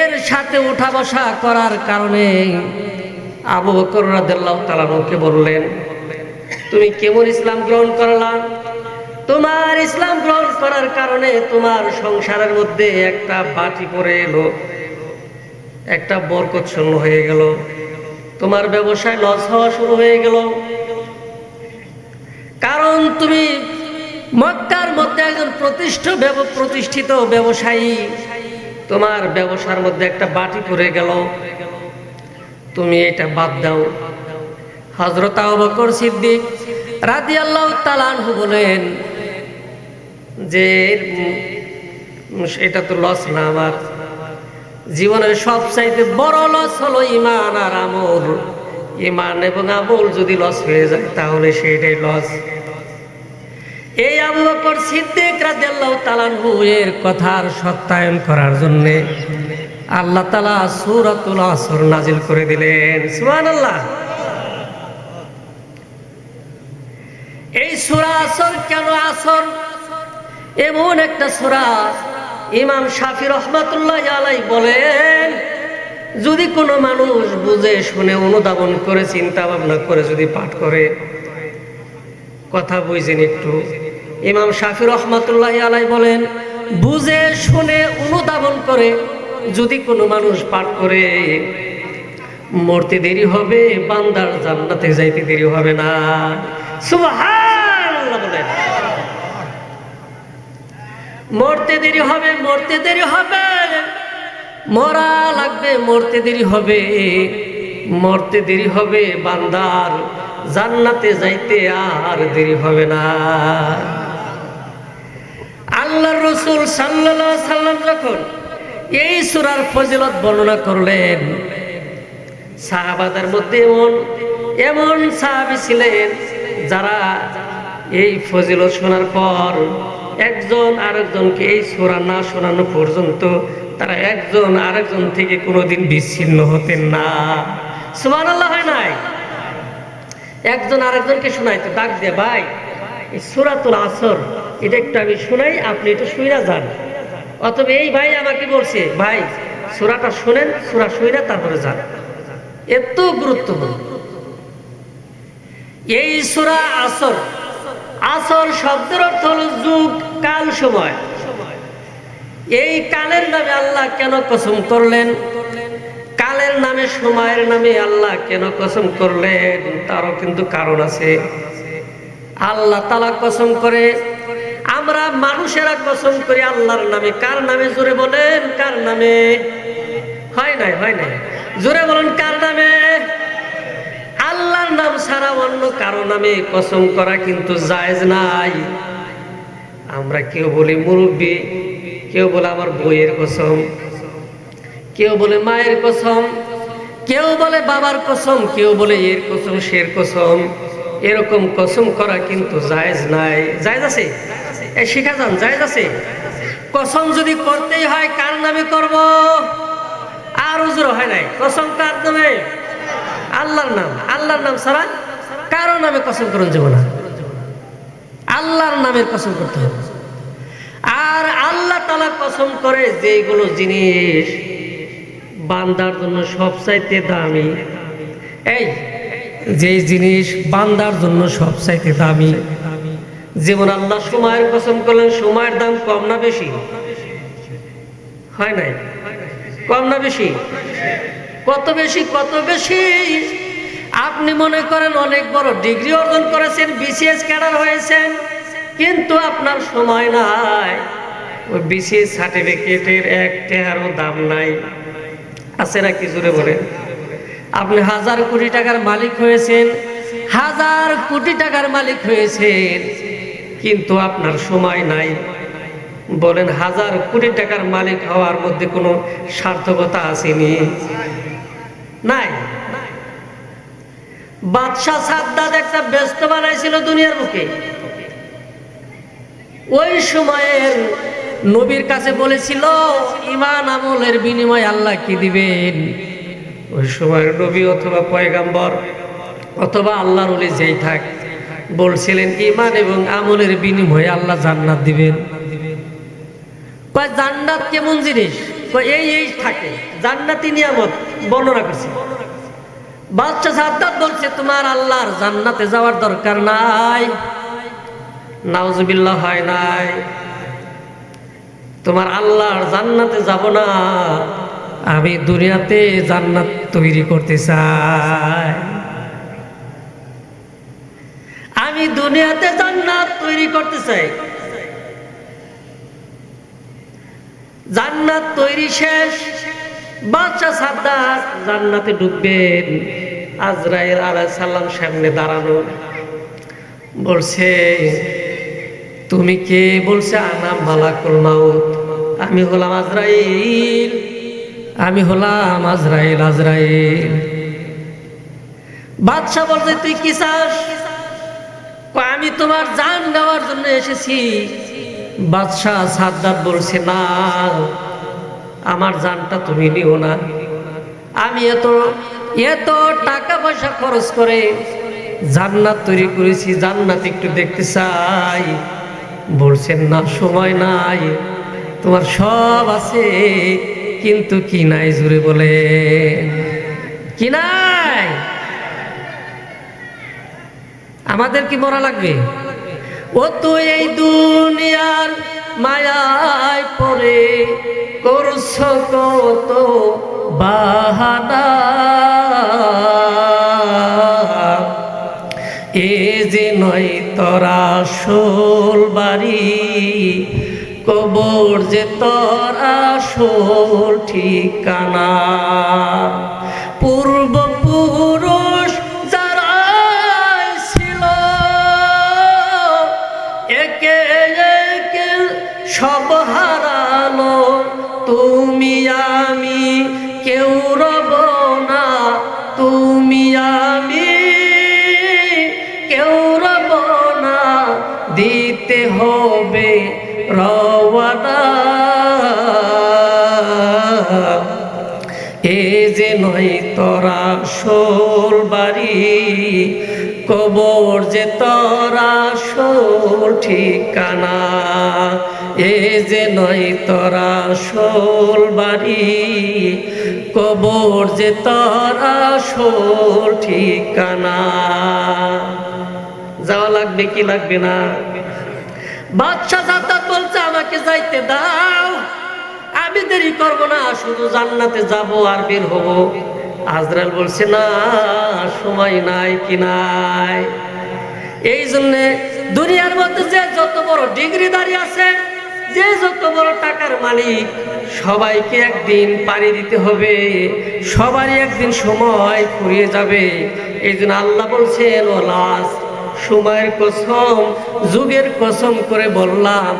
এর সাথে উঠা বসা করার কারণে আবু বকর রাদিয়াল্লাহু তাআলা বললেন, তুমি কেমন ইসলাম গ্রহণ করলা? তোমার ইসলাম গ্রহণ করার কারণে তোমার সংসারের মধ্যে একটা বাটি পড়ে এলো, একটা বরকত শূন্য হয়ে গেল, তোমার ব্যবসায় লস হওয়া শুরু হয়ে গেল। কারণ তুমি মক্কার মধ্যে একজন প্রতিষ্ঠ প্রতিষ্ঠিত ব্যবসায়ী। তোমার ব্যবসার মধ্যে একটা বাটি পড়ে গেল। তুমি এটা বাদ দাও। হজরত আবু বকর সিদ্দিক রাদি আল্লাহ তালানহু বলেন যে এটা তো লস না আমার। জীবনের সব চাইতে বড় লস হলো ইমান আর আমল। ইমান এবং আমল যদি লস হয়ে যায়, তাহলে সেটাই লস এই আবু বকর সিদ্দিক রাদিয়াল্লাহু তাআলাহু এর কথার সত্যায়ন করার জন্য আল্লাহ তাআলা সূরাতুল আসর নাজিল করে দিলেন। সুবহানাল্লাহ। এই সূরা আসর কেন আসর? এমন একটা সূরা ইমাম শাফি রহমাতুল্লাহ আলাই বলেন, যদি কোনো মানুষ বুঝে, শুনে, অনুধাবন করে চিন্তা ভাবনা করে যদি পাঠ করে, কথা বুঝেন একটু। ইমাম শাফি রহমাতুল্লাহ আলাই বলেন, বুঝে শুনে অনুধাবন করে যদি কোনো মানুষ পাঠ করে, মরতে দেরি হবে, বান্দার জান্নাতে যাইতে দেরি হবে না। মরতে দেরি হবে, মরতে দেরি হবে, মরা লাগবে, মরতে দেরি হবে, মরতে দেরি হবে, বান্দার জান্নাতে যাইতে আর দেরি হবে না। আল্লাহ রসুল সাল্লাহ সাল্লাম যখন এই সুরার ফজিলত বর্ণনা করলেন, সাহাবাদের মধ্যে এমন এমন সাহাবি ছিলেন যারা এই ফজিলত শোনার পর একজন আরেকজনকে এই সুরা না শোনানো পর্যন্ত তারা একজন আরেকজন থেকে কোনোদিন বিচ্ছিন্ন হতেন না। সুমান আল্লাহ হয় নাই? একজন আরেকজনকে শোনাইতো, ডাক দিয়ে, ভাই সুরাতুল আসর এটা একটু আমি শোনাই, আপনি একটু শুইরা যান। অথবা এই ভাই আমাকে বলছে, ভাই, সুরাটা শোনেন, সুরা শুইরা তারপরে যান। এত গুরুত্বপূর্ণ। এই সুরা আসর আসর শব্দের অর্থ হল যুগ, কাল, সময়। এই কালের নামে আল্লাহ কেন কসম করলেন? কালের নামে, সময়ের নামে আল্লাহ কেন কসম করলেন? তারও কিন্তু কারণ আছে। আল্লাহ তালা কসম করে আমরা মানুষেরা কসম করি আল্লাহর নামে। কার নামে? জোরে বলেন, কার নামে? হয় নাই হয় নাই। জোরে বলেন, কার নামে? আল্লাহর নাম ছাড়া অন্য কারও নামে কসম করা কিন্তু জায়েজ নাই। আমরা কেউ বলি মুরব্বী, কেউ বলে আমার বইয়ের কসম, কেউ বলে মায়ের কসম, কেউ বলে বাবার কসম, কেউ বলে এর কসম শের কসম। এরকম কসম করা কিন্তু জায়েজ নাই। জায়েজ আছে? এ শিখা যান জায়েজ আছে? কসম যদি করতেই হয়, কার নামে করব? আর উজুর হয় নাই। কসম কার নামে? আল্লাহর নাম। আল্লাহর নাম ছাড়া কারও নামে কসম করুন যাব না। আল্লাহর নামের কসম করতে হবে। আর আল্লাহ তালা কসম করে যেগুলো জিনিস বান্দার জন্য সবচাইতে দামি। এই যে জিনিস বান্দার জন্য সবচাইতে দামি যেমন আল্লাহ সময়ের কসম করলেন, সময়ের দাম কম না বেশি? হয় নাই? কম না বেশি? কত বেশি কত বেশি? আপনি মনে করেন অনেক বড় ডিগ্রি অর্জন করেছেন, বিসিএস ক্যাডার হয়েছেন, কিন্তু আপনার সময় নাই। ওই বিসিএস সার্টিফিকেটের এক টেহারও দাম নাই। আছে না কি জুড়ে বলেন? আপনি হাজার কোটি টাকার মালিক হয়েছেন, হাজার কোটি টাকার মালিক হয়েছেন। কিন্তু আপনার সময় নাই। বলেন, হাজার কোটি টাকার মালিক হওয়ার মধ্যে কোনো সার্থকতা আসেনি। নাই। বাদশাহ সাদ্দাদ একটা ব্যস্ত বানাইছিল দুনিয়ার বুকে। ওই সময়ের নবীর কাছে বলেছিল ইমান আমলের বিনিময় আল্লাহ কি দিবেন? ওই সময়ের নবী অথবা পয়গাম্বর অথবা আল্লাহর যেই থাক বলছিলেন ইমান এবং আমলের বিনিময়ে আল্লাহ জান্নাত দিবেন। জান্নাত কেমন জিনিস? এই এই থাকে। জান্নাতি নিয়ামত বর্ণনা করছে। বাচ্চা সাদ্দাত বলছে, তোমার আল্লাহর জান্নাতে যাওয়ার দরকার নাই। নাউজুবিল্লাহ, হয় নাই। তোমার আল্লাহর জান্নাতে যাব না। আমি দুনিয়াতে জান্নাত তৈরি করতে চাই। আমি দুনিয়াতে জান্নাত তৈরি করতে চাই। জান্নাত তৈরি শেষ বাদশাহ সাদ্দাত জান্নাতে ঢুকবেন। আজরাইল আলাইহিস সালাম সামনে দাঁড়ানো বলছে, তুমি কে? বলছে আনা মালাকুল মাউত। আমি হলাম আজরাইল। আমি হলাম আজরাইল আজরাইল। বাদশাহ বলছে, তুই কি চাস? আমি তোমার জান নেওয়ার জন্য এসেছি। বাদশাহ সাদ্দাত বলছে, না, আমার জানটা তুমি নিও না। আমি এত এত টাকা পয়সা খরচ করে জান্নাত তৈরি করেছি, জান্নাত একটু দেখতে চাই। বলছেন না, সময় নাই। তোমার সব আছে, কিন্তু কি নাই জুড়ে বলে কি নাই? আমাদের কি মরা লাগবে? ও তো এই দুনিয়ার মায়ায় পরে করছ কত বাহানা। এ যে নয় তোরা শোল বাড়ি, কবর যে তোরা শোল ঠিকানা। পূর্ব যে নয় তোরা শোল বাড়ি, কবর যে তোরা শোল ঠিকানা। এ যে নয় তোরা শোল বাড়ি, কবর যে তোরা শোল ঠিকানা। যাওয়া লাগবে কি লাগবে না? বাদশাহ বলছে, আমাকে যাইতে দাও। আমি দেরি করব না, শুধু জান্নাতে যাব আর বের হব। আজরাল বলছে, না, সময় নাই কি নাই? এই জন্যে দুনিয়ার মধ্যে যে যত বড় ডিগ্রি দাঁড়িয়ে আছে, যে যত বড় টাকার মালিক, সবাইকে একদিন পাড়ি দিতে হবে। সবারই একদিন সময় ফুরিয়ে যাবে। এই জন্য আল্লাহ বলছেন, ও লাশ, সময়ের কসম, যুগের কসম করে বললাম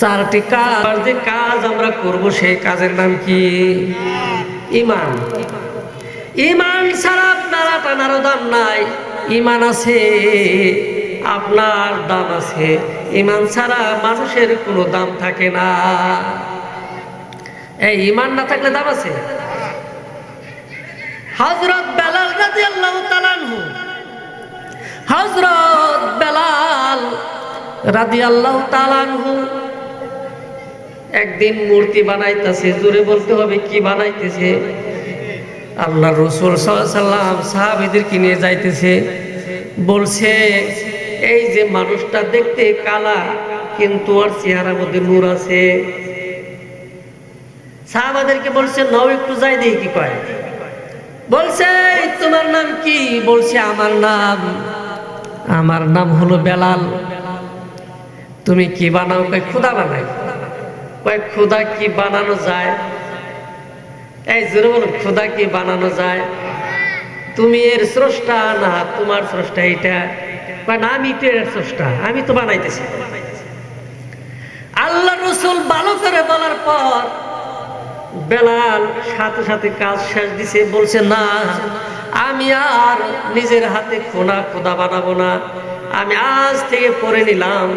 চারটি কাজ যে কাজ আমরা করব সেই কাজের নাম কি? ইমান। ইমান ছাড়া আপনার টানারও দাম নাই। ইমান আছে, আপনার দাম আছে। ইমান ছাড়া মানুষের কোনো দাম থাকে না। এই, ইমান না থাকলে দাম আছে? হজরত বেলাল রাজি আল্লাহ তালানহু হজরত বেলাল রাজি আল্লাহ তালানহু একদিন মূর্তি বানাইতেছে, জোরে বলতে হবে কি বানাইতেছে? আল্লাহ রসুল সাল্লাম সাহাবিদেরকে নিয়ে যাইতেছে, বলছে, এই যে মানুষটা দেখতে কালা, কিন্তু ওর চেহারার মধ্যে নূর আছে। সাহাবাদেরকে বলছে, নাও একটু যাই দিই কি কয়। বলছে তোমার নাম কি? বলছে, আমার নাম আমার নাম হলো বেলাল। তুমি কি বানাও? কয়, খুদা বানাই। কয়, খুদা কি বানানো যায়? এই জোরে বলুন, খুদা কি বানানো যায়? তুমি এর স্রষ্টা না, তোমার স্রষ্টা এটা না, আমি তো এর স্রষ্টা, আমি তো বানাইতেছি। আল্লাহ রসুল ভালো করে বলার পর বেলাল সাথে সাথে কাজ শেষ দিছে, বলছে, না, আমি আর নিজের হাতে খোনা খোদা বানাবো না। আমি আজ থেকে পড়ে নিলাম,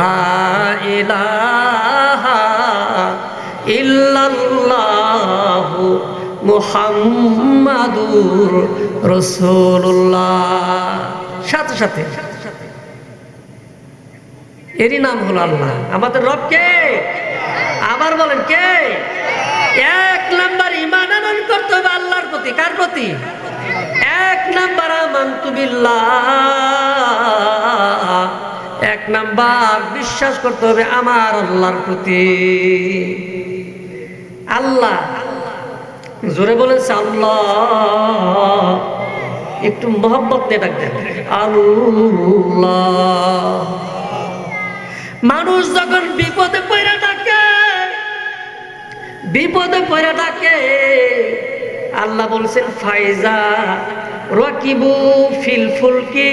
লা ইলাহা ইল্লাল্লাহু মুহাম্মাদুর রাসূলুল্লাহ। সাথে সাথে, এরই নাম হলো আল্লাহ। আমাদের রবকে আবার বলেন কে? এক নাম্বার করতে হবে আল্লাহর প্রতি। কার প্রতি? এক নাম্বার এক নাম্বার বিশ্বাস করতে হবে আমার আল্লাহর প্রতি। আল্লাহ, জোরে বলেছে আল্লাহ। একটু মোহাম্মত দিয়ে ডাকতেন আল্লাহ। মানুষ যখন বিপদে পড়ে ডাকে বিপদে পড়ে ডাকে আল্লাহ বলছেন, ফাইজা রকিবু ফিল ফুলকি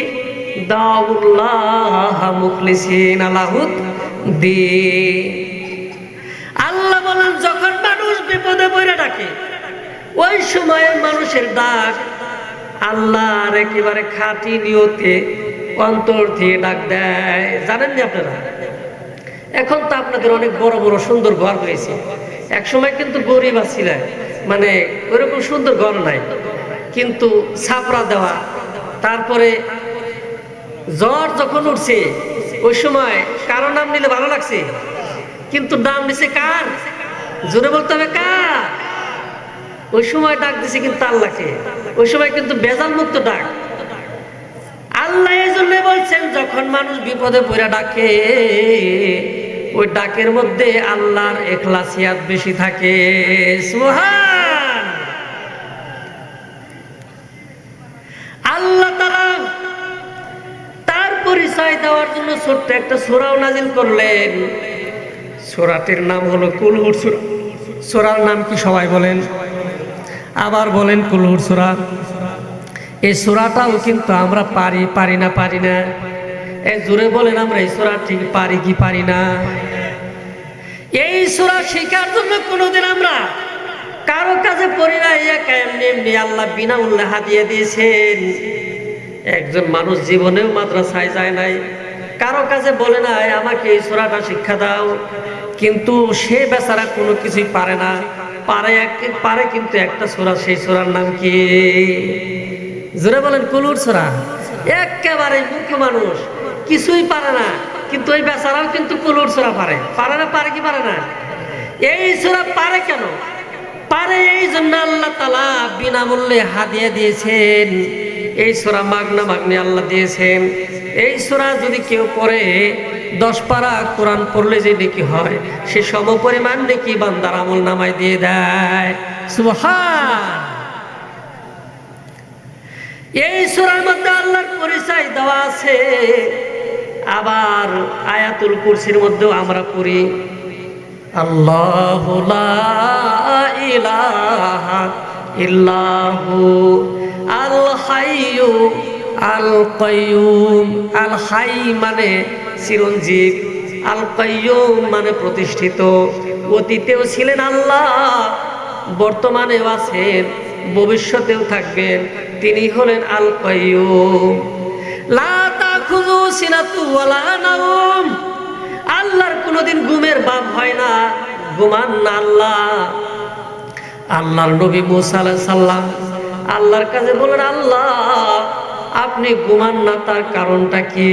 দাউল্লাহ মুখলিসিন আলাহুদ দি আল্লাহ বলেন, যখন মানুষ বিপদে পড়ে ডাকে, ওই সময়ে মানুষের ডাক আল্লাহর একেবারে খাঁটি নিয়তে অন্তর থেকে ডাক দেয়। জানেননি আপনারা? এখন তো আপনাদের অনেক বড় বড় সুন্দর ঘর হয়েছে এক সময় কিন্তু গরিব আছিল মানে ওরকম সুন্দর ঘর নাই। কিন্তু ছাপড়া দেওয়া, তারপরে জ্বর যখন উঠছে, ওই সময় কারও নাম নিলে ভালো লাগছে, কিন্তু নাম নিছে কার? জোরে বলতে হবে কার? ওই সময় ডাক দিছে কিন্তু আল্লাহকে, ওই সময় কিন্তু বেজাল মুক্ত ডাক। আল্লাহ জন্য বলছেন, যখন মানুষ বিপদে পড়ে ডাকে ওই ডাকের মধ্যে আল্লাহর এখলাসিয়াত বেশি থাকে। সুবহান! আল্লাহ তারা তার পরিচয় দেওয়ার জন্য ছোট্ট একটা সোরাও নাজিল করলেন। সোরাটির নাম হলো কুলহুর সুরা। সোরার নাম কি সবাই বলেন? আবার বলেন কুলহুর সুরা। এই সুরাটাও কিন্তু আমরা পারি পারি না পারি না। এই জোরে বলেন আমরা এই সুরা ঠিক পারি কি পারি না? এই সুরা শেখার জন্য কোনোদিন আমরা কারও কাছে পড়ি না একা এমনি এমনি আল্লাহ বিনা উল্লেহা দিয়ে দিয়েছেন। একজন মানুষ জীবনেও মাদ্রাসায় যায় নাই, কারও কাছে বলে নাই আমাকে এই সুরাটা শিক্ষা দাও। কিন্তু সে বেচারা কোনো কিছুই পারে না। পারে পারে কিন্তু একটা সুরা, সেই সুরার নাম কি? জোরে বলেন, কুলুর সুরা। একেবারে মূর্খ মানুষ। কিছুই পারে না। কিন্তু ওই বেচারাও কিন্তু কুলুর সুরা পারে। পারে না, পারে কি পারে না? এই সুরা পারে কেন? পারে এই জন্য আল্লাহ তালা বিনামূল্যে হাদিয়া দিয়েছেন। এই সুরা মাগনা মাগনি আল্লাহ দিয়েছেন। এই সুরা যদি কেউ পড়ে, দশ পারা কোরআন পড়লে যে নাকি হয়, সে সম পরিমাণ নাকি বান্দার আমল নামায় দিয়ে দেয়। এই সুরার মধ্যে আল্লাহর পরিচয় দেওয়া আছে। আবার আয়াতুল কুরসির মধ্যেও আমরা পড়ি, আল্লাহ ইলাহা ইল্লাহু আল হাইয়ু আল কাইয়ুম আল হাই মানে চিরঞ্জীব আল কাইয়ুম মানে প্রতিষ্ঠিত। অতীতেও ছিলেন আল্লাহ, বর্তমানেও আছেন, ভবিষ্যতেও থাকবেন। তিনি হলেন আল কাইয়ুম লা সিনাতু ওয়ালা নাওম আল্লাহর কোনোদিন ঘুমের বাপ হয় না। ঘুমান না আল্লাহ। আল্লাহর নবী মুসা সাল্লাম আল্লাহর কাছে বলেন আল্লাহ, আপনি ঘুমান না, তার কারণটা কি?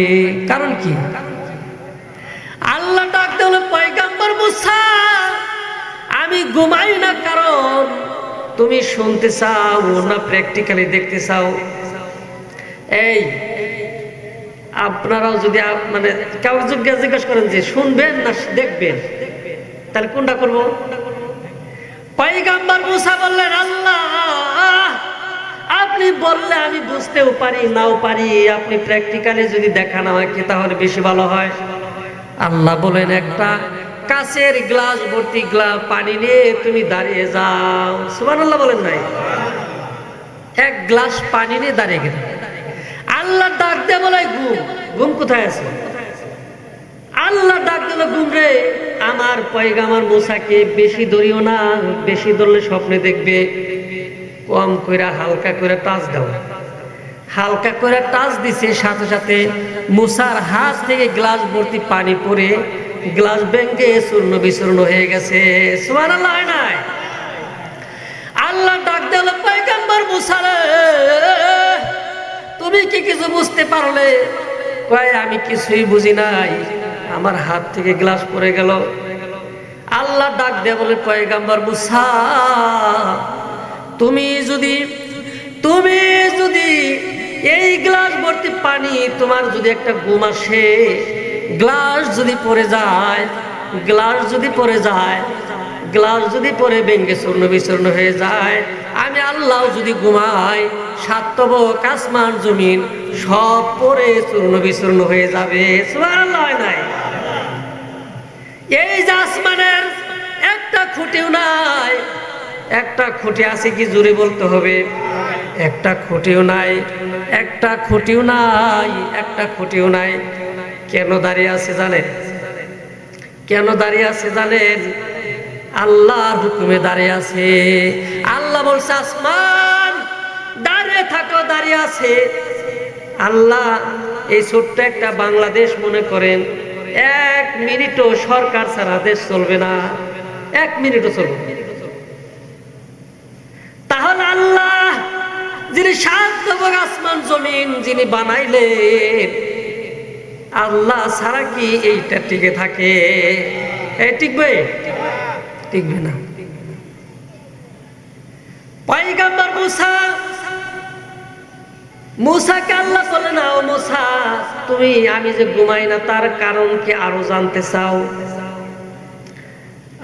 কারণ কি? আল্লাহ ডাকতে হলো পয়গাম্বর মুসা, আমি ঘুমাই না, কারণ তুমি শুনতে চাও না প্র্যাকটিক্যালি দেখতে চাও। এই আপনারাও যদি মানে কেউ যদি জিজ্ঞাসা করেন যে শুনবেন না দেখবেন, তাহলে কোনটা করব? পয়গাম্বার মুসা বললেন, আল্লাহ, আপনি বললে আমি বুঝতেও পারি, নাও পারি, আপনি প্র্যাকটিক্যালি যদি দেখান আমাকে, তাহলে বেশি ভালো হয়। আল্লাহ বলেন, একটা কাছের গ্লাস ভর্তি গ্লাস পানি নিয়ে তুমি দাঁড়িয়ে যাও। সুবহানাল্লাহ বলেন নাই। এক গ্লাস পানি নিয়ে দাঁড়িয়ে গেল আল্লাহ ডাক দে বলে ঘুম। ঘুম কোথায় আছে? আল্লাহ ডাক দিল, ঘুম রে। আমার পয়গামার মোসাকে বেশি ধরিও না, বেশি ধরলে স্বপ্নে দেখবে। কম কইরা হালকা করে টাচ দাও। হালকা করে টাচ দিছে, সাথে সাথে মুসার হাত থেকে গ্লাস ভর্তি পানি পরে গ্লাস ভেঙে চূর্ণ বিচূর্ণ হয়ে গেছে। আল্লাহ ডাক দিল, পয়গাম্বর মুসারে তুমি কি কিছু বুঝতে পারলে? কয়, আমি কিছুই বুঝি নাই। আমার হাত থেকে গ্লাস পড়ে গেল। আল্লাহ ডাক দেয়া বলে, পয়গাম্বার মুসা, তুমি যদি তুমি যদি এই গ্লাস ভর্তি পানি তোমার যদি একটা ঘুম আসে, গ্লাস যদি পড়ে যায়, গ্লাস যদি পড়ে যায়, গ্লাস যদি পরে ব্যঙ্গে চূর্ণ বিচূর্ণ হয়ে যায় আমি আল্লাহ যদি ঘুমাই সাতব কাসমান জমিন সব পরে চূর্ণ বিচূর্ণ হয়ে যাবে। নাই? এই যে আসমানের একটা খুঁটিও নাই। একটা খুঁটি আছে কি জোরে বলতে হবে? একটা খুঁটিও নাই, একটা খুঁটিও নাই, একটা খুঁটিও নাই। কেন দাঁড়িয়ে আছে জানেন? কেন দাঁড়িয়ে আছে জানেন? আল্লাহর হুকুমে দাঁড়িয়ে আছে। আল্লাহ বলছে, আসমান, দাঁড়িয়ে থাকো, দাঁড়িয়ে আছে। আল্লাহ এই ছোট্ট একটা বাংলাদেশ মনে করেন, এক মিনিটও সরকার ছাড়া দেশ চলবে না। এক মিনিটও চলবে। তাহলে আল্লাহ যিনি সাত আসমান, জমিন যিনি বানাইলেন, আল্লাহ ছাড়া কি এইটা টিকে থাকে? এ টিকবে? টিকবে না। পয়গাম্বর মুসা, মুসাকে আল্লাহ বলে না ও মুসা, তুমি, আমি যে ঘুমাই না, তার কারণ কি আরও জানতে চাও?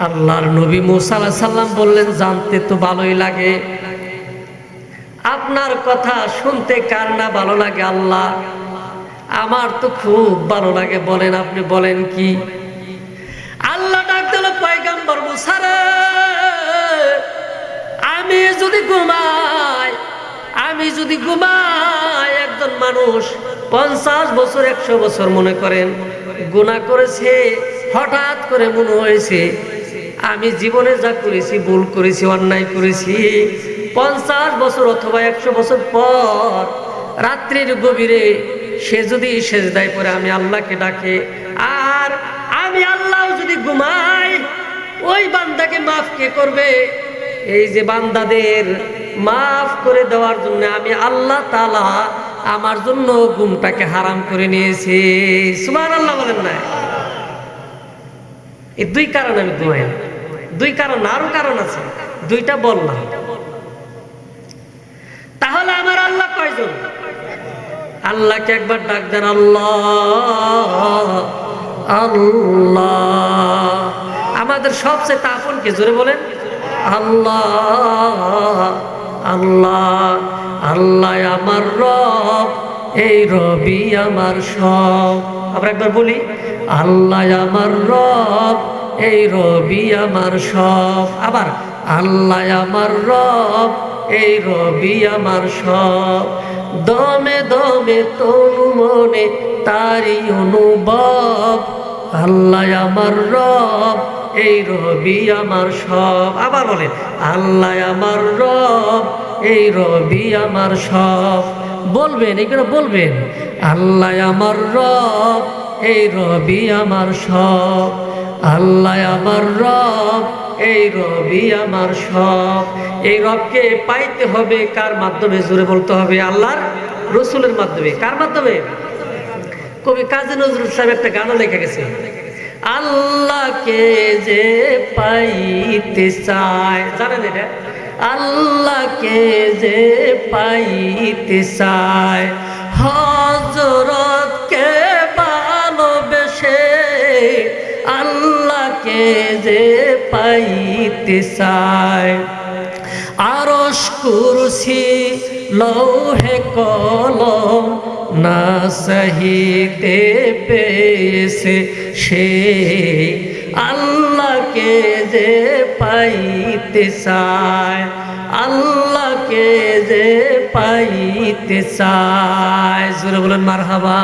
আল্লাহর নবী মুসা সাল্লাম বললেন, জানতে তো ভালোই লাগে। আপনার কথা শুনতে কার না ভালো লাগে আল্লাহ? আমার তো খুব ভালো লাগে। বলেন, আপনি বলেন কি? আল্লাহ ডাক দিল, পয়গাম্বর মুসারে আমি যদি ঘুমাই, আমি যদি ঘুমাই, একজন মানুষ পঞ্চাশ বছর, একশো বছর মনে করেন, গুণা করেছে, হঠাৎ করে মনে হয়েছে, আমি জীবনে যা করেছি, ভুল করেছি, অন্যায় করেছি, পঞ্চাশ বছর অথবা একশো বছর পর রাত্রির গভীরে সে যদি সেজদায় পরে আমি আল্লাহকে ডাকে আমি আল্লাহ যদি ঘুমাই, ওই বান্দাকে মাফ কে করবে? এই যে বান্দাদের মাফ করে দেওয়ার জন্য আমি আল্লাহ তালা আমার জন্য ঘুমটাকে হারাম করে নিয়েছি। সুমান আল্লাহ বলেন না। এই দুই কারণ আমি ঘুমাই। দুই কারণ, আরও কারণ আছে। দুইটা বললাম। তাহলে আমার আল্লাহ কয়জন? আল্লাহকে একবার ডাক দেন, আল্লাহ। আল্লাহ। আমাদের সবচেয়ে আপন কে? জোরে বলেন। আল্লাহ আল্লাহ আল্লাহ আমার রব, এই রবি আমার সব। আমরা একবার বলি, আল্লাহ আমার রব, এই রবি আমার সব। আবার, আল্লাহ আমার রব, এই রবি আমার সব। দমে দমে তনু মনে তারি অনুভব আল্লাহ আমার রব, এই রবি আমার সব। আবার বলেন, আল্লাহ আমার রব, এই রবি আমার সব। বলবেন, এগুলো বলবেন। আল্লাহ আমার রব, এই রবি আমার সব। আল্লাহ আমার রব, এই রবি আমার সব। এই রবকে পাইতে হবে কার মাধ্যমে? জোরে বলতে হবে, আল্লাহর রসুলের মাধ্যমে। কার মাধ্যমে? কবি কাজী নজরুল সাহেব একটা গানও লেখা গেছে। আল্লাহকে যে পাইতে চায়, জানেন এটা? আল্লাহকে যে পাইতে চায় হজরতকে ভালোবেসে আল্লাহকে যে পাইতে চায়। আরস কুরসি, লৌহে কলম না সহিতে পেয়েছে সে। আল্লাহকে যে পাইতে চায়, আল্লাহকে যে পাইতে চায়। জোরে বলেন মার হাবা